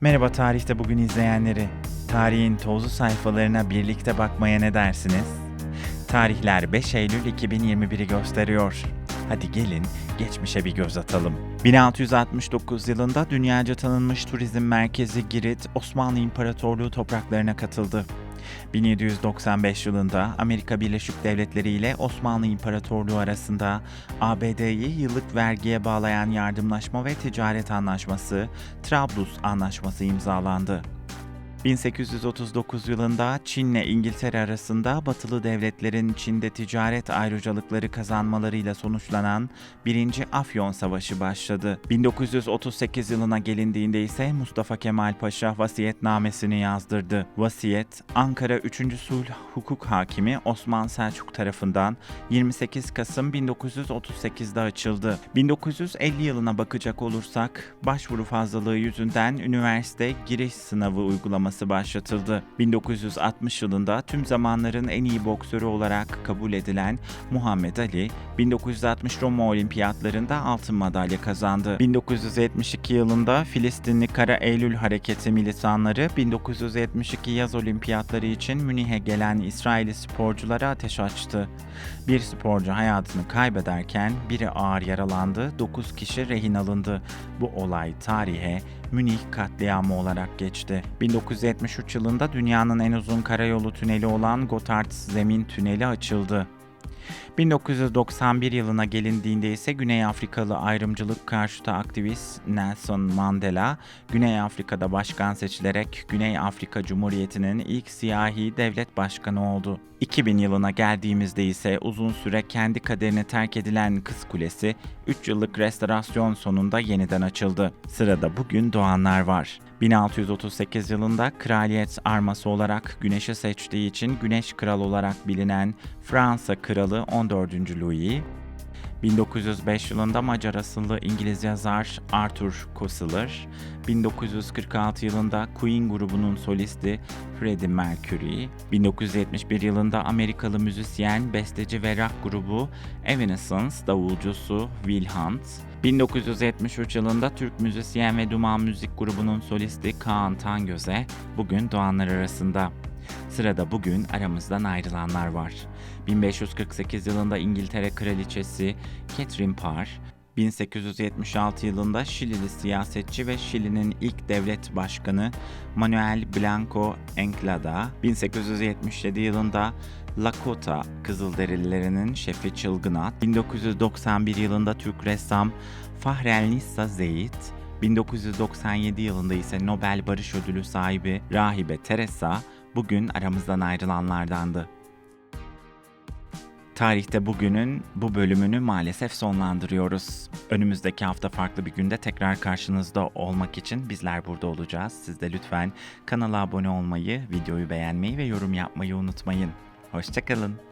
Merhaba Tarihte Bugün izleyenleri. Tarihin tozlu sayfalarına birlikte bakmaya ne dersiniz? Tarihler 5 Eylül 2021'i gösteriyor. Hadi gelin geçmişe bir göz atalım. 1669 yılında dünyaca tanınmış turizm merkezi Girit, Osmanlı İmparatorluğu topraklarına katıldı. 1795 yılında Amerika Birleşik Devletleri ile Osmanlı İmparatorluğu arasında ABD'yi yıllık vergiye bağlayan yardımlaşma ve ticaret anlaşması Trablus Anlaşması imzalandı. 1839 yılında Çin'le İngiltere arasında batılı devletlerin Çin'de ticaret ayrıcalıkları kazanmalarıyla sonuçlanan 1. Afyon Savaşı başladı. 1938 yılına gelindiğinde ise Mustafa Kemal Paşa vasiyetnamesini yazdırdı. Vasiyet, Ankara 3. Sulh Hukuk Hakimi Osman Selçuk tarafından 28 Kasım 1938'de açıldı. 1950 yılına bakacak olursak, başvuru fazlalığı yüzünden üniversite giriş sınavı uygulaması başlatıldı. 1960 yılında tüm zamanların en iyi boksörü olarak kabul edilen Muhammed Ali, 1960 Roma Olimpiyatlarında altın madalya kazandı. 1972 yılında Filistinli Kara Eylül Hareketi militanları 1972 yaz olimpiyatları için Münih'e gelen İsrailli sporculara ateş açtı. Bir sporcu hayatını kaybederken biri ağır yaralandı, 9 kişi rehin alındı. Bu olay tarihe Münih katliamı olarak geçti. 1973 yılında dünyanın en uzun karayolu tüneli olan Gotthard Zemin Tüneli açıldı. 1991 yılına gelindiğinde ise Güney Afrikalı ayrımcılık karşıtı aktivist Nelson Mandela, Güney Afrika'da başkan seçilerek Güney Afrika Cumhuriyeti'nin ilk siyahi devlet başkanı oldu. 2000 yılına geldiğimizde ise uzun süre kendi kaderini terk edilen Kız Kulesi 3 yıllık restorasyon sonunda yeniden açıldı. Sırada bugün doğanlar var. 1638 yılında kraliyet arması olarak güneşi seçtiği için Güneş Kral olarak bilinen Fransa Kralı 14. Louis, 1905 yılında Macar asıllı İngiliz yazar Arthur Koestler, 1946 yılında Queen grubunun solisti Freddie Mercury, 1971 yılında Amerikalı müzisyen, besteci ve rock grubu Evanescence davulcusu Will Hunt, 1973 yılında Türk müzisyen ve Duman Müzik grubunun solisti Kaan Tangöze bugün doğanlar arasında. Sırada bugün aramızdan ayrılanlar var. 1548 yılında İngiltere Kraliçesi Catherine Parr, 1876 yılında Şilili siyasetçi ve Şili'nin ilk devlet başkanı Manuel Blanco Enclada, 1877 yılında Lakota Kızılderililerinin şefi Çılgın At, 1991 yılında Türk ressam Fahrelnissa Zeyit, 1997 yılında ise Nobel Barış Ödülü sahibi Rahibe Teresa bugün aramızdan ayrılanlardandı. Tarihte bugünün bu bölümünü maalesef sonlandırıyoruz. Önümüzdeki hafta farklı bir günde tekrar karşınızda olmak için bizler burada olacağız. Siz de lütfen kanala abone olmayı, videoyu beğenmeyi ve yorum yapmayı unutmayın. Hoşçakalın.